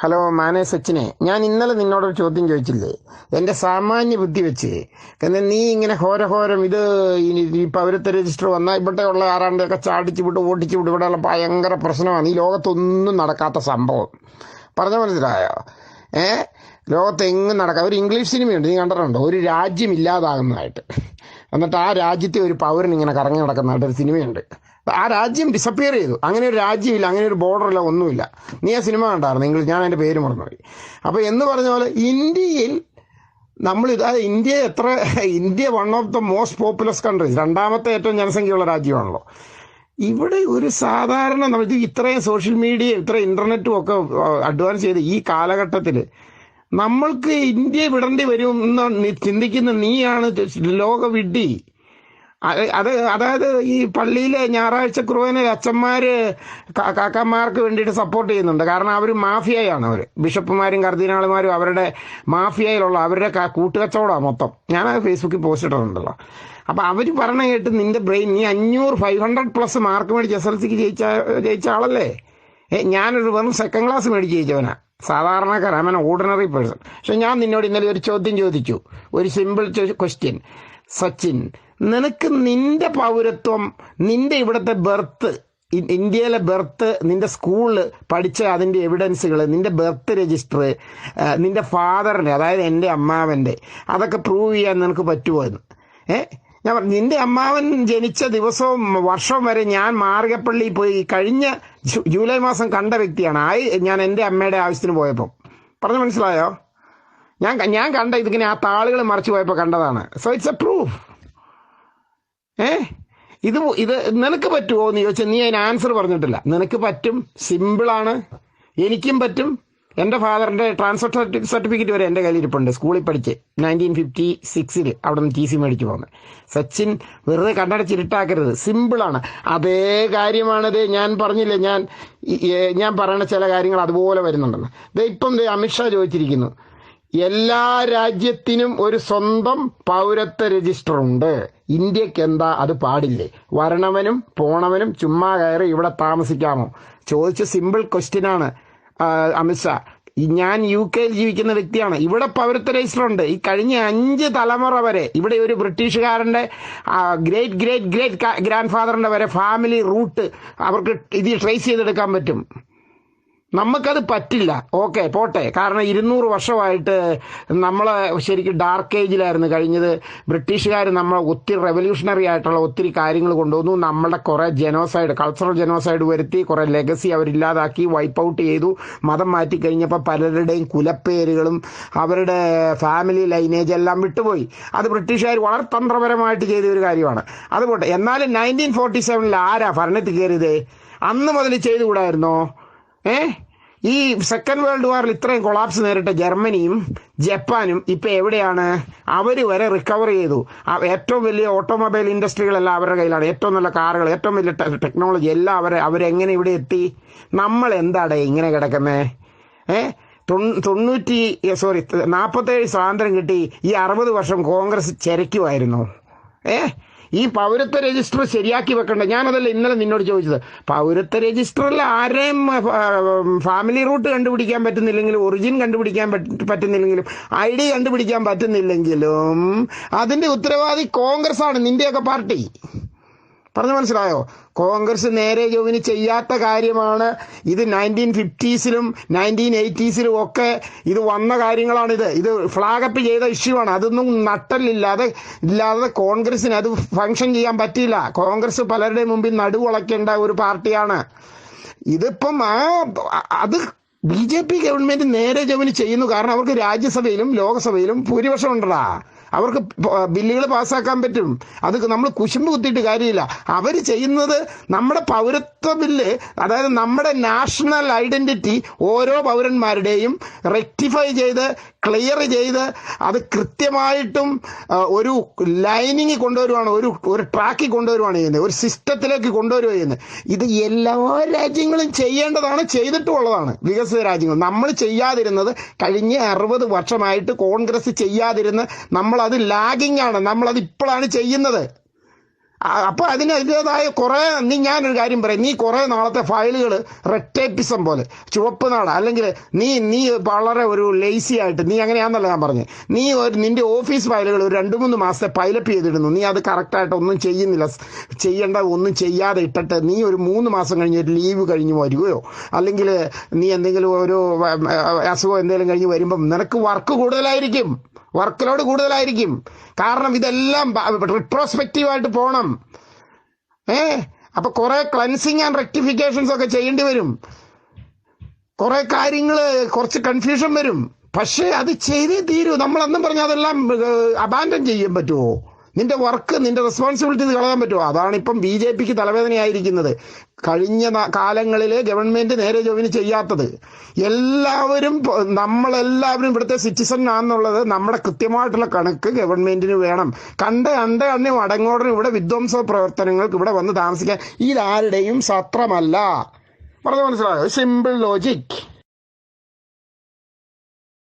Hello മാനേ സച്ചിനെ. ഞാൻ ഇന്നലെ നിന്നോടൊരു ചോദ്യം ചോദിച്ചില്ലേ? എന്റെ സാമാന്യ ബുദ്ധി വെച്ച്. കാരണം നീ ഇങ്ങനെ ഹോരഹോരം ഇത് ഇനി ഈ പൗരത്വ രജിസ്റ്റർ വന്നാൽ ഉള്ള ആറാണ്ടൊക്കെ ചാടിച്ചു വിട്ട് ഓടിച്ചു വിട്ട് ഇവിടെയുള്ള ഭയങ്കര പ്രശ്നമാണ്. ഈ ലോകത്തൊന്നും നടക്കാത്ത സംഭവം. പറഞ്ഞ മനസ്സിലായോ? ഏ? ലോകത്തെങ്ങും നടക്കാം. ഒരു ഇംഗ്ലീഷ് സിനിമയുണ്ട് നീ കണ്ടിട്ടുണ്ടോ? ഒരു രാജ്യം ഇല്ലാതാകുന്നതായിട്ട്. എന്നിട്ട് ആ രാജ്യത്തെ ഒരു പൗരൻ ഇങ്ങനെ കറങ്ങി നടക്കുന്നതായിട്ട് ഒരു സിനിമയുണ്ട്. ആ രാജ്യം ഡിസപ്പിയർ ചെയ്തു. അങ്ങനെ ഒരു രാജ്യമില്ല അങ്ങനെ ഒരു ബോർഡറില്ല ഒന്നുമില്ല. നീ ആ സിനിമ കണ്ടായിരുന്നു. നിങ്ങൾ ഞാൻ അതിന്റെ പേര് മറന്നുപോയി. അപ്പോൾ എന്ന് പറഞ്ഞ പോലെ ഇന്ത്യയിൽ നമ്മൾ ഇത് ഇന്ത്യ എത്ര India one of the most populous countries രണ്ടാമത്തെ ഏറ്റവും ജനസംഖ്യയുള്ള രാജ്യമാണല്ലോ. ഇവിടെ ഒരു സാധാരണ നമ്മൾ ഇത് ഇത്രയും സോഷ്യൽ മീഡിയ ഇത്ര ഇന്റർനെറ്റും ഒക്കെ അഡ്വാൻസ് ചെയ്ത് ഈ കാലഘട്ടത്തിൽ നമ്മൾക്ക് ഇന്ത്യ വിടേണ്ടി വരും എന്ന് ചിന്തിക്കുന്ന നീയാണ് ലോക വിഡ്ഢി അത് അത് അതായത് ഈ പള്ളിയിലെ ഞായറാഴ്ച കുറുവനിൽ അച്ഛന്മാര് കാക്കന്മാർക്ക് വേണ്ടിയിട്ട് സപ്പോർട്ട് ചെയ്യുന്നുണ്ട്. കാരണം അവർ മാഫിയയാണ് അവർ ബിഷപ്പുമാരും കർദിനാളുമാരും അവരുടെ മാഫിയയിലുള്ള അവരുടെ കൂട്ടുകച്ചവടമാണ് മൊത്തം. ഞാൻ ഫേസ്ബുക്കിൽ പോസ്റ്റ് ഇട്ടിട്ടുണ്ടല്ലോ. അപ്പൊ അവർ പറഞ്ഞ കേട്ട് നിന്റെ ബ്രെയിൻ നീ അഞ്ഞൂറ് ഫൈവ് ഹൺഡ്രഡ് പ്ലസ് മാർക്ക് മേടിച്ച് എസ് എൽ സിക്ക് ജയിച്ച ജയിച്ച ആളല്ലേ? ഞാനൊരു വെറും സെക്കൻഡ് ക്ലാസ് മേടിച്ച് ജയിച്ചവനാ. സാധാരണക്കാരൻ അവൻ ഓർഡിനറി പേഴ്സൺ പക്ഷെ ഞാൻ നിന്നോട് ഇന്നലെ ഒരു ചോദ്യം ചോദിച്ചു. ഒരു സിമ്പിൾ ക്വസ്റ്റ്യൻ സച്ചിൻ നിനക്ക് നിന്റെ പൗരത്വം നിന്റെ ഇവിടുത്തെ ബർത്ത് ഇന്ത്യയിലെ ബർത്ത് നിന്റെ സ്കൂളിൽ പഠിച്ച അതിന്റെ എവിഡൻസുകൾ നിന്റെ ബർത്ത് രജിസ്റ്റർ നിന്റെ ഫാദറിന്റെ അതായത് എന്റെ അമ്മാവന്റെ അതൊക്കെ പ്രൂവ് ചെയ്യാൻ നിനക്ക് പറ്റുമോ എന്ന് ഏ? ഞാൻ പറഞ്ഞു നിന്റെ അമ്മാവൻ ജനിച്ച ദിവസവും വർഷവും വരെ ഞാൻ മാർഗപ്പള്ളി പോയി കഴിഞ്ഞ ജൂലൈ മാസം കണ്ട വ്യക്തിയാണ്. ആയി ഞാൻ എന്റെ അമ്മയുടെ ആവശ്യത്തിന് പോയപ്പോൾ പറഞ്ഞു മനസ്സിലായോ? ഞാൻ ഞാൻ കണ്ട ഇതിങ്ങനെ ആ താളുകൾ മറിച്ച് പോയപ്പോൾ കണ്ടതാണ്. സോ ഇറ്റ്സ് എ പ്രൂഫ് ഏ? ഇത് ഇത് നിനക്ക് പറ്റുമോ എന്ന് ചോദിച്ചാൽ നീ അതിന് ആൻസർ പറഞ്ഞിട്ടില്ല. നിനക്ക് പറ്റും സിമ്പിളാണ് എനിക്കും പറ്റും. എന്റെ ഫാദറിന്റെ ട്രാൻസ്ഫർ സർട്ടിഫിക്കറ്റ് വരെ എന്റെ കയ്യിൽ ഇരിപ്പുണ്ട് സ്കൂളിൽ പഠിച്ച് നയന്റീൻ ഫിഫ്റ്റി സിക്സിൽ അവിടെ നിന്ന് ടി സി മേടിച്ച് പോകുന്നത് സച്ചിൻ വെറുതെ കണ്ണടച്ചിരുട്ടാക്കരുത് സിമ്പിളാണ് അതേ കാര്യമാണിത് ഞാൻ പറഞ്ഞില്ലേ. ഞാൻ ഞാൻ പറയുന്ന ചില കാര്യങ്ങൾ അതുപോലെ വരുന്നുണ്ടെന്ന്. ഇപ്പം അമിത്ഷാ ചോദിച്ചിരിക്കുന്നു. എല്ലാ രാജ്യത്തിനും ഒരു സ്വന്തം പൗരത്വ രജിസ്റ്റർ ഉണ്ട് ഇന്ത്യയ്ക്ക് എന്താ അത് പാടില്ലേ? വരണവനും പോണവനും ചുമ്മാ കയറി ഇവിടെ താമസിക്കാമോ? ചോദിച്ച സിമ്പിൾ ക്വസ്റ്റ്യൻ ആണ് അമിത്ഷാ ഞാൻ യു കെയിൽ ജീവിക്കുന്ന വ്യക്തിയാണ്. ഇവിടെ പൗരത്വ രജിസ്റ്റർ ഉണ്ട് ഈ കഴിഞ്ഞ അഞ്ച് തലമുറ വരെ ഇവിടെ ഒരു ബ്രിട്ടീഷുകാരന്റെ ഗ്രേറ്റ് ഗ്രേറ്റ് ഗ്രേറ്റ് ഗ്രാൻഡ് ഫാദറിന്റെ വരെ ഫാമിലി റൂട്ട് അവർക്ക് ഇത് ട്രേസ് ചെയ്തെടുക്കാൻ പറ്റും. നമുക്കത് പറ്റില്ല. ഓക്കെ പോട്ടെ. കാരണം ഇരുന്നൂറ് വർഷമായിട്ട് നമ്മൾ ശരിക്കും ഡാർക്ക് ഏജിലായിരുന്നു കഴിഞ്ഞത്. ബ്രിട്ടീഷുകാർ നമ്മൾ ഒത്തിരി റെവല്യൂഷണറി ആയിട്ടുള്ള ഒത്തിരി കാര്യങ്ങൾ കൊണ്ടുവന്നു. നമ്മളുടെ കുറേ ജനോസൈഡ് കൾച്ചറൽ ജനോസൈഡ് വരുത്തി കുറേ ലെഗസി അവരില്ലാതാക്കി വൈപ്പ് ഔട്ട് ചെയ്തു. മതം മാറ്റി കഴിഞ്ഞപ്പോൾ പലരുടെയും കുലപ്പേരുകളും അവരുടെ ഫാമിലി ലൈനേജ് എല്ലാം വിട്ടുപോയി. അത് ബ്രിട്ടീഷുകാർ വളരെ തന്ത്രപരമായിട്ട് ചെയ്ത ഒരു കാര്യമാണ്. അതുപോട്ടെ എന്നാലും നയന്റീൻ ഫോർട്ടി സെവനിൽ ആരാ ഭരണത്തിൽ കയറിയത്? അന്ന് മുതൽ ചെയ്തുകൂടായിരുന്നോ? ഏ? ഈ സെക്കൻഡ് വേൾഡ് വാറിൽ ഇത്രയും കൊളാപ്സ് നേരിട്ട ജർമ്മനിയും ജപ്പാനും ഇപ്പം എവിടെയാണ്? അവർ വരെ റിക്കവർ ചെയ്തു. ഏറ്റവും വലിയ ഓട്ടോമൊബൈൽ ഇൻഡസ്ട്രികളെല്ലാം അവരുടെ കയ്യിലാണ്. ഏറ്റവും നല്ല കാറുകൾ ഏറ്റവും വലിയ ടെക്നോളജി എല്ലാം അവരെ അവരെങ്ങനെ ഇവിടെ എത്തി? നമ്മൾ എന്താടേ ഇങ്ങനെ കിടക്കുന്നേ? ഏ? തൊണ്ണൂ- തൊണ്ണൂറ്റി സോറി നാൽപ്പത്തേഴ് സ്വാതന്ത്ര്യം കിട്ടി. ഈ അറുപത് വർഷം കോൺഗ്രസ് ചരയ്ക്കുമായിരുന്നു ഏ? ഈ പൗരത്വ രജിസ്റ്റർ ശരിയാക്കി വെക്കണ്ട. ഞാനതല്ല ഇന്നലെ നിന്നോട് ചോദിച്ചത്. പൗരത്വ രജിസ്റ്ററിൽ ആരെയും ഫാമിലി റൂട്ട് കണ്ടുപിടിക്കാൻ പറ്റുന്നില്ലെങ്കിലും ഒറിജിൻ കണ്ടുപിടിക്കാൻ പറ്റുന്നില്ലെങ്കിലും ഐ ഡി കണ്ടുപിടിക്കാൻ പറ്റുന്നില്ലെങ്കിലും അതിന്റെ ഉത്തരവാദി കോൺഗ്രസ് ആണ് നിന്റെയൊക്കെ പാർട്ടി. പറഞ്ഞു മനസ്സിലായോ? കോൺഗ്രസ് നേരെ ജോവിന് ചെയ്യാത്ത കാര്യമാണ് ഇത് നയന്റീൻ ഫിഫ്റ്റീസിലും നയന്റീൻ എയ്റ്റീസിലും ഒക്കെ ഇത് വന്ന കാര്യങ്ങളാണിത്. ഇത് ഫ്ലാഗപ്പ് ചെയ്ത ഇഷ്യൂ ആണ്. അതൊന്നും നട്ടലില്ലാതെ ഇല്ലാതെ കോൺഗ്രസിന് അത് ഫങ്ഷൻ ചെയ്യാൻ പറ്റില്ല കോൺഗ്രസ് പലരുടെ മുമ്പിൽ നടുവുളയ്ക്കേണ്ട ഒരു പാർട്ടിയാണ്. ഇതിപ്പം ആ അത് ബി ജെ പി ഗവൺമെന്റ് നേരെ ജോവിന് ചെയ്യുന്നു. കാരണം അവർക്ക് രാജ്യസഭയിലും ലോകസഭയിലും ഭൂരിപക്ഷം ഉണ്ടടാ. അവർക്ക് ബില്ലുകൾ പാസ്സാക്കാൻ പറ്റും. അത് നമ്മൾ കുശുമ്പ് കുത്തിയിട്ട് കാര്യമില്ല. അവർ ചെയ്യുന്നത് നമ്മുടെ പൗരത്വ ബില്ല് അതായത് നമ്മുടെ നാഷണൽ ഐഡന്റിറ്റി ഓരോ പൗരന്മാരുടെയും റെക്ടിഫൈ ചെയ്ത് ക്ലിയർ ചെയ്ത് അത് കൃത്യമായിട്ടും ഒരു ലൈനിങ് കൊണ്ടുവരുവാണ് ഒരു ഒരു ട്രാക്കിൽ കൊണ്ടുവരുവാണ് ചെയ്യുന്നത് ഒരു സിസ്റ്റത്തിലേക്ക് കൊണ്ടുവരുക ചെയ്യുന്നത്. ഇത് എല്ലാ രാജ്യങ്ങളും ചെയ്യേണ്ടതാണ് ചെയ്തിട്ടുള്ളതാണ് വികസിത രാജ്യങ്ങൾ. നമ്മൾ ചെയ്യാതിരുന്നത് കഴിഞ്ഞ അറുപത് വർഷമായിട്ട് കോൺഗ്രസ് ചെയ്യാതിരുന്ന നമ്മളത് ലാഗിങ് ആണ് നമ്മളത് ഇപ്പോഴാണ് ചെയ്യുന്നത്. അപ്പോൾ അപ്പൊ അതിന് അതിന്റെതായ കുറെ നീ ഞാനൊരു കാര്യം പറയാം. നീ കുറേ നാളത്തെ ഫയലുകൾ റെറ്റേപ്പിസം പോലെ ചുവപ്പ് നാട അല്ലെങ്കിൽ നീ നീ വളരെ ഒരു ലേസി ആയിട്ട് നീ അങ്ങനെയാണെന്നല്ല ഞാൻ പറഞ്ഞു. നീ ഒരു നിന്റെ ഓഫീസ് ഫയലുകൾ ഒരു രണ്ട് മൂന്ന് മാസത്തെ പൈലപ്പ് ചെയ്തിടുന്നു. നീ അത് കറക്റ്റായിട്ട് ഒന്നും ചെയ്യുന്നില്ല. ചെയ്യേണ്ട ഒന്നും ചെയ്യാതെ ഇട്ടിട്ട് നീ ഒരു മൂന്ന് മാസം കഴിഞ്ഞ് ഒരു ലീവ് കഴിഞ്ഞ് വരികയോ അല്ലെങ്കിൽ നീ എന്തെങ്കിലും ഒരു അസുഖം എന്തെങ്കിലും കഴിഞ്ഞ് വരുമ്പം നിനക്ക് വർക്ക് കൂടുതലായിരിക്കും. വർക്ക് ലോഡ് കൂടുതലായിരിക്കും. കാരണം ഇതെല്ലാം റിട്രോസ്പെക്റ്റീവായിട്ട് പോകണം ഏ? അപ്പൊ കുറെ ക്ലൻസിങ് ആൻഡ് റെക്ടിഫിക്കേഷൻസ് ഒക്കെ ചെയ്യേണ്ടി വരും. കുറെ കാര്യങ്ങൾ കുറച്ച് കൺഫ്യൂഷൻ വരും. പക്ഷേ അത് ചെയ്തേ തീരൂ. നമ്മൾ അന്നും പറഞ്ഞാൽ അതെല്ലാം അബാൻഡൻ ചെയ്യാൻ പറ്റുമോ നിന്റെ വർക്ക് നിന്റെ റെസ്പോൺസിബിലിറ്റി കളയാൻ പറ്റുമോ? അതാണ് ഇപ്പം ബി ജെ പിക്ക് തലവേദനയായിരിക്കുന്നത്. കഴിഞ്ഞ കാലങ്ങളിൽ ഗവൺമെന്റ് നേരെ ജോവിന് ചെയ്യാത്തത്. എല്ലാവരും നമ്മളെല്ലാവരും ഇവിടുത്തെ സിറ്റിസൺ ആണെന്നുള്ളത് നമ്മുടെ കൃത്യമായിട്ടുള്ള കണക്ക് ഗവൺമെന്റിന് വേണം. കണ്ട കണ്ട കണ്ണി അടങ്ങോടനും ഇവിടെ വിധ്വംസ പ്രവർത്തനങ്ങൾക്ക് ഇവിടെ വന്ന് താമസിക്കാൻ ഇതാരുടെയും സത്രമല്ല. പറഞ്ഞു മനസ്സിലായോ? Simple logic